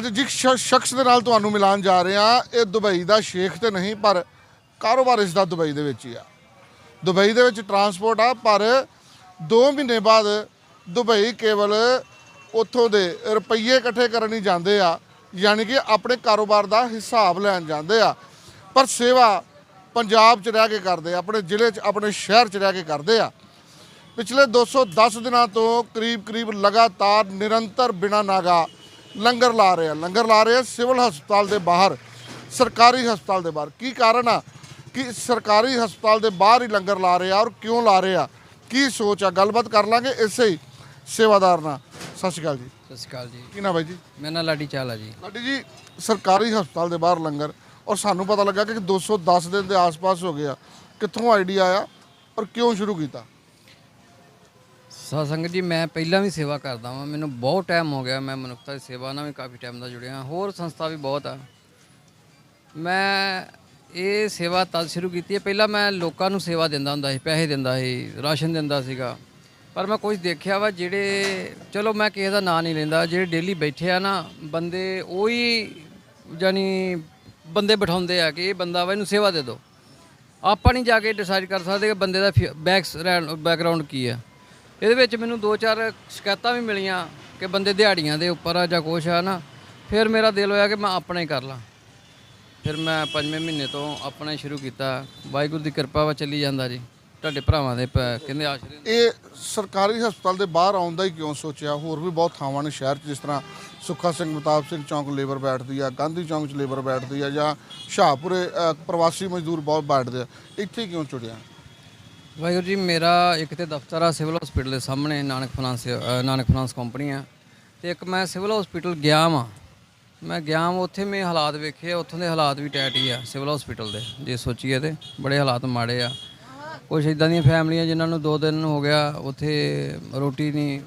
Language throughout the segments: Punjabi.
ਅੱਜ ਜਿਸ ਸ਼ਖਸ ਦੇ ਨਾਲ ਤੁਹਾਨੂੰ ਮਿਲਾਨ ਜਾ ਰਹੇ ਹਾਂ, ਇਹ ਦੁਬਈ ਦਾ ਸ਼ੇਖ ਤੇ ਨਹੀਂ, ਪਰ ਕਾਰੋਬਾਰ ਇਸ ਦਾ ਦੁਬਈ ਦੇ ਵਿੱਚ ਹੀ ਆ। ਦੁਬਈ ਦੇ ਵਿੱਚ ਟਰਾਂਸਪੋਰਟ ਆ, ਪਰ 2 ਮਹੀਨੇ ਬਾਅਦ ਦੁਬਈ ਕੇਵਲ ਉੱਥੋਂ ਦੇ ਰੁਪਈਏ ਇਕੱਠੇ ਕਰਨ ਹੀ ਜਾਂਦੇ ਆ, ਯਾਨੀ ਕਿ ਆਪਣੇ ਕਾਰੋਬਾਰ ਦਾ ਹਿਸਾਬ ਲੈਣ ਜਾਂਦੇ ਆ। ਪਰ ਸੇਵਾ ਪੰਜਾਬ 'ਚ ਰਹਿ ਕੇ ਕਰਦੇ ਆ, ਆਪਣੇ ਜ਼ਿਲ੍ਹੇ 'ਚ, ਆਪਣੇ ਸ਼ਹਿਰ 'ਚ ਰਹਿ ਕੇ ਕਰਦੇ ਆ। ਪਿਛਲੇ 210 ਦਿਨਾਂ ਤੋਂ ਕਰੀਬ-ਕਰੀਬ ਲਗਾਤਾਰ ਨਿਰੰਤਰ ਬਿਨਾ ਨਾਗਾ ਲੰਗਰ ਲਾ ਰਹੇ ਆ। ਲੰਗਰ ਲਾ ਰਹੇ ਆ ਸਿਵਲ ਹਸਪਤਾਲ ਦੇ ਬਾਹਰ ਸਰਕਾਰੀ ਹਸਪਤਾਲ ਦੇ ਬਾਹਰ। ਕੀ ਕਾਰਨ ਆ? ਕਿ ਸਰਕਾਰੀ ਹਸਪਤਾਲ ਦੇ ਬਾਹਰ ਹੀ ਲੰਗਰ ਲਾ ਰਹੇ ਆ ਔਰ ਕਿਉਂ ਲਾ ਰਹੇ ਆ? ਕੀ ਸੋਚ ਆ? ਗੱਲਬਾਤ ਕਰ ਲਾਂਗੇ ਇਸੇ ਹੀ ਸੇਵਾਦਾਰ ਨਾਲ। ਸਤਿ ਸ਼੍ਰੀ ਅਕਾਲ ਜੀ। ਸਤਿ ਸ਼੍ਰੀ ਅਕਾਲ ਜੀ। ਕੀ ਨਾਮ ਬਾਈ ਜੀ? ਮੇਰਾ ਨਾਂ ਲਾਡੀ ਚਾਲ ਆ ਜੀ। ਲਾਡੀ ਜੀ ਸਰਕਾਰੀ ਹਸਪਤਾਲ ਦੇ ਬਾਹਰ ਲੰਗਰ ਔਰ ਸਾਨੂੰ ਪਤਾ ਲੱਗਾ ਕਿ 210 ਦਿਨ ਦੇ ਆਸ-ਪਾਸ ਹੋ ਗਿਆ ਕਿੱਥੋਂ ਆਈਡੀਆ ਆਇਆ ਔਰ ਕਿਉਂ ਸ਼ੁਰੂ ਕੀਤਾ? ਸਾਧ ਸੰਗਤ ਜੀ, ਮੈਂ ਪਹਿਲਾਂ ਵੀ ਸੇਵਾ ਕਰਦਾ ਵਾਂ, ਮੈਨੂੰ ਬਹੁਤ ਟਾਈਮ ਹੋ ਗਿਆ, ਮੈਂ ਮਨੁੱਖਤਾ ਦੀ ਸੇਵਾ ਨਾਲ ਵੀ ਕਾਫੀ ਟਾਈਮ ਦਾ ਜੁੜਿਆ ਹੋਰ ਸੰਸਥਾ ਵੀ ਬਹੁਤ ਆ। ਮੈਂ ਇਹ ਸੇਵਾ ਤਦ ਸ਼ੁਰੂ ਕੀਤੀ ਹੈ, ਪਹਿਲਾਂ ਮੈਂ ਲੋਕਾਂ ਨੂੰ ਸੇਵਾ ਦਿੰਦਾ ਹੁੰਦਾ ਸੀ, ਪੈਸੇ ਦਿੰਦਾ ਸੀ, ਰਾਸ਼ਨ ਦਿੰਦਾ ਸੀਗਾ, ਪਰ ਮੈਂ ਕੁਝ ਦੇਖਿਆ ਵਾ ਜਿਹੜੇ, ਚਲੋ ਮੈਂ ਕਿਸੇ ਦਾ ਨਾਂ ਨਹੀਂ ਲੈਂਦਾ, ਜਿਹੜੇ ਡੇਲੀ ਬੈਠੇ ਆ ਨਾ, ਬੰਦੇ ਉਹੀ ਜਾਨੀ ਬੰਦੇ ਬਿਠਾਉਂਦੇ ਆ ਕਿ ਇਹ ਬੰਦਾ ਵਾ, ਇਹਨੂੰ ਸੇਵਾ ਦੇ ਦਿਓ। ਆਪਾਂ ਨਹੀਂ ਜਾ ਕੇ ਡਿਸਾਈਡ ਕਰ ਸਕਦੇ ਕਿ ਬੰਦੇ ਦਾ ਬੈਕਸ ਬੈਕਗ੍ਰਾਉਂਡ ਕੀ ਆ। ਇਹਦੇ ਵਿੱਚ ਮੈਨੂੰ ਦੋ ਚਾਰ ਸ਼ਿਕਾਇਤਾਂ ਵੀ ਮਿਲੀਆਂ ਕਿ ਬੰਦੇ ਦਿਹਾੜੀਆਂ ਦੇ ਉੱਪਰ ਆ ਜਾਂ ਕੁਛ ਆ ਨਾ, ਫਿਰ ਮੇਰਾ ਦਿਲ ਹੋਇਆ ਕਿ ਮੈਂ ਆਪਣਾ ਹੀ ਕਰ ਲਾਂ। ਫਿਰ ਮੈਂ ਪੰਜਵੇਂ ਮਹੀਨੇ ਤੋਂ ਆਪਣਾ ਹੀ ਸ਼ੁਰੂ ਕੀਤਾ। ਵਾਹਿਗੁਰੂ ਦੀ ਕਿਰਪਾ ਵਾ ਚੱਲੀ ਜਾਂਦਾ ਜੀ। ਤੁਹਾਡੇ ਭਰਾਵਾਂ ਦੇ ਪ- ਕਹਿੰਦੇ ਆਸ਼ਰੇ ਇਹ ਸਰਕਾਰੀ ਹਸਪਤਾਲ ਦੇ ਬਾਹਰ ਆਉਣ ਦਾ ਹੀ ਕਿਉਂ ਸੋਚਿਆ? ਹੋਰ ਵੀ ਬਹੁਤ ਥਾਵਾਂ ਨੇ ਸ਼ਹਿਰ 'ਚ ਜਿਸ ਤਰ੍ਹਾਂ ਸੁੱਖਾ ਸਿੰਘ ਮਤਾਬ ਸਿੰਘ ਚੌਂਕ ਲੇਬਰ ਬੈਠਦੀ ਆ, ਗਾਂਧੀ ਚੌਂਕ 'ਚ ਲੇਬਰ ਬੈਠਦੀ ਆ ਜਾਂ ਸ਼ਾਹਪੁਰੇ ਪ੍ਰਵਾਸੀ ਮਜ਼ਦੂਰ ਬਹੁਤ ਬੈਠਦੇ ਆ। ਇੱਥੇ ਕਿਉਂ ਚੁੜਿਆ ਵਾਹਿਗੁਰੂ ਜੀ, ਮੇਰਾ ਇੱਕ ਤੇ ਦਫ਼ਤਰ ਆ, ਸਿਵਲ ਹਸਪੀਟਲ ਦੇ ਸਾਹਮਣੇ, Nanak finance Nanak finance company ਆ। ਤੇ ਇੱਕ ਮੈਂ ਸਿਵਲ ਹਸਪੀਟਲ ਗਿਆ ਵਾਂ। ਮੈਂ ਗਿਆ ਵਾਂ, ਉੱਥੇ ਮੈਂ ਹਾਲਾਤ ਵੇਖੇ ਉੱਥੋਂ ਦੇ ਹਾਲਾਤ ਵੀ ਟੈਟ ਹੀ ਆ, ਸਿਵਲ ਹਸਪੀਟਲ ਦੇ। ਜੇ ਸੋਚੀਏ ਤੇ, ਬੜੇ ਹਾਲਾਤ ਮਾੜੇ ਆ। ਕੁਛ ਇਦਾਂ ਦੀਆਂ ਫੈਮਲੀਆਂ ਜਿਨ੍ਹਾਂ ਨੂੰ ਦੋ ਦਿਨ ਹੋ ਗਿਆ, ਉੱਥੇ ਰੋਟੀ ਨਹੀਂ।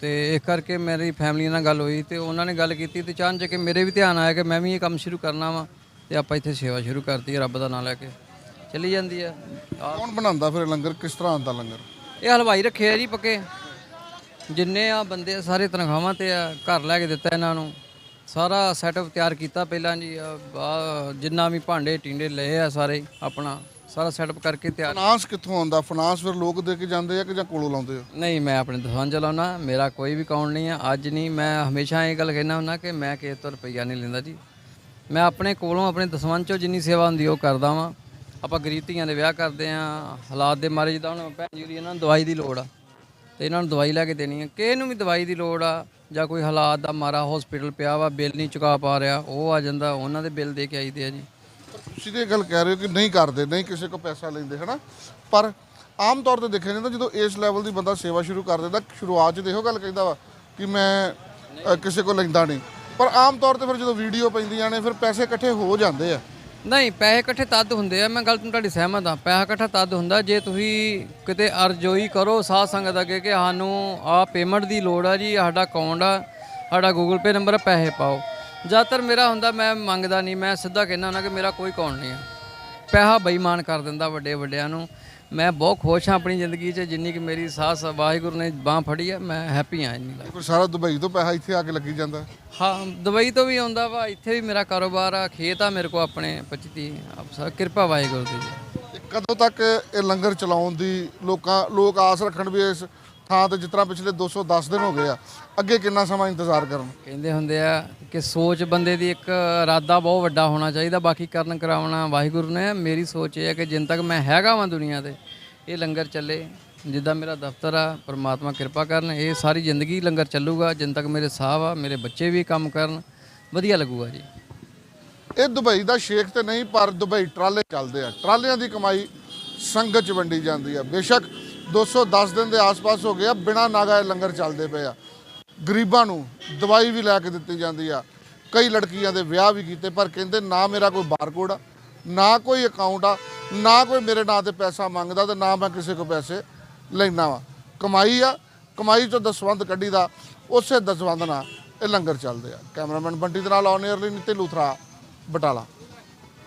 ਤੇ ਇਸ ਕਰਕੇ ਮੇਰੀ ਫੈਮਲੀ ਨਾਲ ਗੱਲ ਹੋਈ ਤੇ ਉਹਨਾਂ ਨੇ ਗੱਲ ਕੀਤੀ ਤੇ ਚਾਹਨ ਕਿ ਮੇਰੇ ਵੀ ਧਿਆਨ ਆਇਆ ਕਿ ਮੈਂ ਵੀ ਇਹ ਕੰਮ ਸ਼ੁਰੂ ਕਰਨਾ ਵਾ ਤੇ ਆਪਾਂ ਇੱਥੇ ਸੇਵਾ ਸ਼ੁਰੂ ਕਰਤੀ, ਰੱਬ ਦਾ ਨਾਮ ਲੈ ਕੇ। ਚੱਲੀ ਜਾਂਦੀ ਆ। ਕੌਣ ਬਣਾਉਂਦਾ ਫਿਰ ਇਹ ਲੰਗਰ? ਕਿਸ ਤਰ੍ਹਾਂ ਆਉਂਦਾ ਲੰਗਰ? ਇਹ ਹਲਵਾਈ ਰੱਖੇ ਆ ਜੀ ਪੱਕੇ। ਜਿੰਨੇ ਆ ਬੰਦੇ ਆ ਸਾਰੇ ਤਨਖਾਹਾਂ ਤੇ ਆ ਘਰ ਲੈ ਕੇ ਦਿੱਤਾ ਇਹਨਾਂ ਨੂੰ। ਸਾਰਾ ਸੈਟਅਪ ਤਿਆਰ ਕੀਤਾ ਪਹਿਲਾਂ ਜੀ। ਆਹ ਜਿੰਨਾ ਵੀ ਭਾਂਡੇ ਟਿੰਡੇ ਲਏ ਆ ਸਾਰੇ ਆਪਣਾ ਸਾਰਾ ਸੈਟਅਪ ਕਰਕੇ ਤਿਆਰ। ਫਾਈਨਾਂਸ ਕਿੱਥੋਂ ਆਉਂਦਾ? ਫਾਈਨਾਂਸ ਫਿਰ ਲੋਕ ਦੇ ਕੇ ਜਾਂਦੇ ਆ ਕਿ ਜਾਂ ਕੋਲੋਂ ਲਾਉਂਦੇ ਆ? ਨਹੀਂ ਮੈਂ ਆਪਣੇ ਦੁਕਾਨ ਚਲਾਉਣਾ ਮੇਰਾ ਕੋਈ ਵੀ ਅਕਾਊਂਟ ਨਹੀਂ ਆ। ਅੱਜ ਨਹੀਂ ਮੈਂ ਹਮੇਸ਼ਾ ਇਹ ਗੱਲ ਕਹਿਣਾ ਹੁੰਦਾ ਕਿ ਮੈਂ ਕਿਸੇ ਤੋਂ ਰੁਪਈਆ ਨਹੀਂ ਲੈਂਦਾ ਜੀ। ਮੈਂ ਆਪਣੇ ਕੋਲੋਂ ਆਪਣੇ ਦਸਵੰਧ ਚੋਂ ਜਿੰਨੀ ਸੇਵਾ ਹੁੰਦੀ ਉਹ ਕਰਦਾ ਵਾਂ। ਆਪਾਂ ਗਰੀਬ ਧੀਆਂ ਦੇ ਵਿਆਹ ਕਰਦੇ ਆ ਹਾਲਾਤ ਦੇ ਮਾਰੇ ਜਿੱਦਾਂ ਹੁਣ ਭੈਣ ਜੀ ਹੋਰੀ ਇਹਨਾਂ ਨੂੰ ਦਵਾਈ ਦੀ ਲੋੜ ਆ ਤੇ ਇਹਨਾਂ ਨੂੰ ਦਵਾਈ ਲੈ ਕੇ ਦੇਣੀ ਆ। ਕਿਸੇ ਨੂੰ ਵੀ ਦਵਾਈ ਦੀ ਲੋੜ ਆ ਜਾਂ ਕੋਈ ਹਾਲਾਤ ਦਾ ਮਾਰਾ ਹਸਪੀਟਲ ਪਿਆ ਵਾ ਬਿੱਲ ਨਹੀਂ ਚੁਕਾ ਪਾ ਰਿਹਾ ਉਹ ਆ ਜਾਂਦਾ ਉਹਨਾਂ ਦੇ ਬਿੱਲ ਦੇ ਕੇ ਆਈਦੇ ਆ ਜੀ। ਤੁਸੀਂ ਤੇ ਇਹ ਗੱਲ ਕਹਿ ਰਹੇ ਹੋ ਕਿ ਨਹੀਂ ਕਰਦੇ ਨਹੀਂ ਕਿਸੇ ਕੋ ਪੈਸਾ ਲੈਂਦੇ ਹਨਾ? ਪਰ ਆਮ ਤੌਰ ਤੇ ਦੇਖਿਆ ਜਾਂਦਾ ਜਦੋਂ ਇਸ ਲੈਵਲ ਦੀ ਬੰਦਾ ਸੇਵਾ ਸ਼ੁਰੂ ਕਰ ਦਿੰਦਾ ਸ਼ੁਰੂਆਤ 'ਚ ਦੇਖੋ ਗੱਲ ਕਹਿੰਦਾ ਵਾ ਕਿ ਮੈਂ ਅ, ਕਿਸੇ ਕੋ ਲੈਂਦਾ ਨਹੀਂ। ਪਰ ਆਮ ਤੌਰ ਤੇ ਫਿਰ ਜਦੋਂ ਵੀਡੀਓ ਪੈਂਦੀਆਂ ਨੇ ਫਿਰ ਪੈਸੇ ਇਕੱਠੇ ਹੋ ਜਾਂਦੇ ਆ। ਨਹੀਂ, ਪੈਸੇ ਇਕੱਠੇ ਤਦ ਹੁੰਦੇ ਆ, ਮੈਂ ਗੱਲ ਤੁਹਾਨੂੰ ਤੁਹਾਡੀ ਸਹਿਮਤ ਹਾਂ। ਪੈਸਾ ਇਕੱਠਾ ਤਦ ਹੁੰਦਾ ਜੇ ਤੁਸੀਂ ਕਿਤੇ ਅਰਜ਼ੋਈ ਕਰੋ ਸਾਧ ਸੰਗਤ ਅੱਗੇ ਕਿ ਸਾਨੂੰ ਆ ਪੇਮੈਂਟ ਦੀ ਲੋੜ ਆ ਜੀ, ਸਾਡਾ ਅਕਾਊਂਟ ਆ, ਸਾਡਾ ਗੂਗਲ ਪੇ ਨੰਬਰ ਪੈਸੇ ਪਾਓ। ਜ਼ਿਆਦਾਤਰ ਮੇਰਾ ਹੁੰਦਾ, ਮੈਂ ਮੰਗਦਾ ਨਹੀਂ, ਮੈਂ ਸਿੱਧਾ ਕਹਿੰਦਾ ਹੁੰਦਾ ਕਿ ਮੇਰਾ ਕੋਈ ਅਕਾਊਂਟ ਨਹੀਂ ਆ। ਪੈਸਾ ਬੇਈਮਾਨ ਕਰ ਦਿੰਦਾ ਵੱਡੇ ਵੱਡਿਆਂ ਨੂੰ। ਮੈਂ ਬਹੁਤ ਖੁਸ਼ ਹਾਂ ਆਪਣੀ ਜ਼ਿੰਦਗੀ 'ਚ ਜਿੰਨੀ ਕਿ ਮੇਰੀ ਸਾਹ ਵਾਹਿਗੁਰੂ ਨੇ ਬਾਹ ਫੜੀ ਆ ਮੈਂ ਹੈਪੀ ਹਾਂ ਇੰਨੀ ਕੋਈ ਸਾਰਾ ਦੁਬਈ ਤੋਂ ਪੈਸਾ ਇੱਥੇ ਆ ਕੇ ਲੱਗੀ ਜਾਂਦਾ। ਹਾਂ ਦੁਬਈ ਤੋਂ ਵੀ ਆਉਂਦਾ ਵਾ ਇੱਥੇ ਵੀ ਮੇਰਾ ਕਾਰੋਬਾਰ ਆ ਖੇਤ ਆ ਮੇਰੇ ਕੋ ਆਪਣੇ 25 ਆਪ ਸਭ ਕਿਰਪਾ ਵਾਹਿਗੁਰੂ ਦੀ ਜੀ। ਕਦੋਂ ਤੱਕ ਇਹ ਲੰਗਰ ਚਲਾਉਣ ਦੀ ਲੋਕਾਂ ਲੋਕ ਆਸ ਰੱਖਣ ਵੀ ਇਸ ਥਾਂ ਤੇ ਜਿਸ ਤਰ੍ਹਾਂ ਪਿਛਲੇ 210 ਦਿਨ ਹੋ ਗਏ ਆ ਅੱਗੇ ਕਿੰਨਾ ਸਮਾਂ ਇੰਤਜ਼ਾਰ ਕਰਨ? ਕਹਿੰਦੇ ਹੁੰਦੇ ਆ ਕਿ ਸੋਚ ਬੰਦੇ ਦੀ ਇੱਕ ਇਰਾਦਾ ਬਹੁਤ ਵੱਡਾ ਹੋਣਾ ਚਾਹੀਦਾ ਬਾਕੀ ਕਰਨ ਕਰਾਉਣਾ ਵਾਹਿਗੁਰੂ ਨੇ। ਮੇਰੀ ਸੋਚ ਇਹ ਹੈ ਕਿ ਜਿੰਨ ਤੱਕ ਮੈਂ ਹੈਗਾ ਵਾਂ ਦੁਨੀਆ ਤੇ ਇਹ ਲੰਗਰ ਚੱਲੇ। ਜਿੱਦਾਂ ਮੇਰਾ ਦਫ਼ਤਰ ਆ ਪਰਮਾਤਮਾ ਕਿਰਪਾ ਕਰਨ ਇਹ ਸਾਰੀ ਜ਼ਿੰਦਗੀ ਲੰਗਰ ਚੱਲੂਗਾ ਜਿੰਨ ਤੱਕ ਮੇਰੇ ਸਾਹ ਆ ਮੇਰੇ ਬੱਚੇ ਵੀ ਕੰਮ ਕਰਨ ਵਧੀਆ ਲੱਗੂਗਾ ਜੀ। ਇਹ ਦੁਬਈ ਦਾ ਸ਼ੇਖ ਤੇ ਨਹੀਂ ਪਰ ਦੁਬਈ ਟਰਾਲੇ ਚੱਲਦੇ ਆ। ਟਰਾਲਿਆਂ ਦੀ ਕਮਾਈ ਸੰਗਤ ਚ ਵੰਡੀ ਜਾਂਦੀ ਆ। ਬੇਸ਼ੱਕ 210 ਦਿਨ ਦੇ ਆਸ-ਪਾਸ ਹੋ ਗਿਆ ਬਿਨਾ ਨਾਗਾ ਇਹ ਲੰਗਰ ਚੱਲਦੇ ਪਏ ਆ। ਗਰੀਬਾਂ ਨੂੰ ਦਵਾਈ ਵੀ ਲੈ ਕੇ ਦਿੱਤੀ ਜਾਂਦੀ ਆ। ਕਈ ਲੜਕੀਆਂ ਦੇ ਵਿਆਹ ਵੀ ਕੀਤੇ, ਪਰ ਕਹਿੰਦੇ ਨਾ ਮੇਰਾ ਕੋਈ ਬਾਰਕੋਡ ਆ, ਨਾ ਕੋਈ ਅਕਾਊਂਟ ਆ, ਨਾ ਕੋਈ ਮੇਰੇ ਨਾਂ ਤੇ ਪੈਸਾ ਮੰਗਦਾ ਤੇ ਨਾ ਮੈਂ ਕਿਸੇ ਕੋ ਪੈਸੇ ਲੈਣਾ ਵਾ। ਕਮਾਈ ਆ, ਕਮਾਈ ਚੋਂ ਦਸਵੰਧ ਕੱਢੀ ਦਾ ਉਸੇ ਦਸਵੰਧ ਨਾਲ ਇਹ ਲੰਗਰ ਚੱਲਦੇ ਆ। ਕੈਮਰਾਮੈਨ ਬੰਟੀ ਦੇ ਨਾਲ ਔਨ 에ਅਰ ਲਈ ਨਿਤੇ ਲੂਥਰਾ, ਬਟਾਲਾ।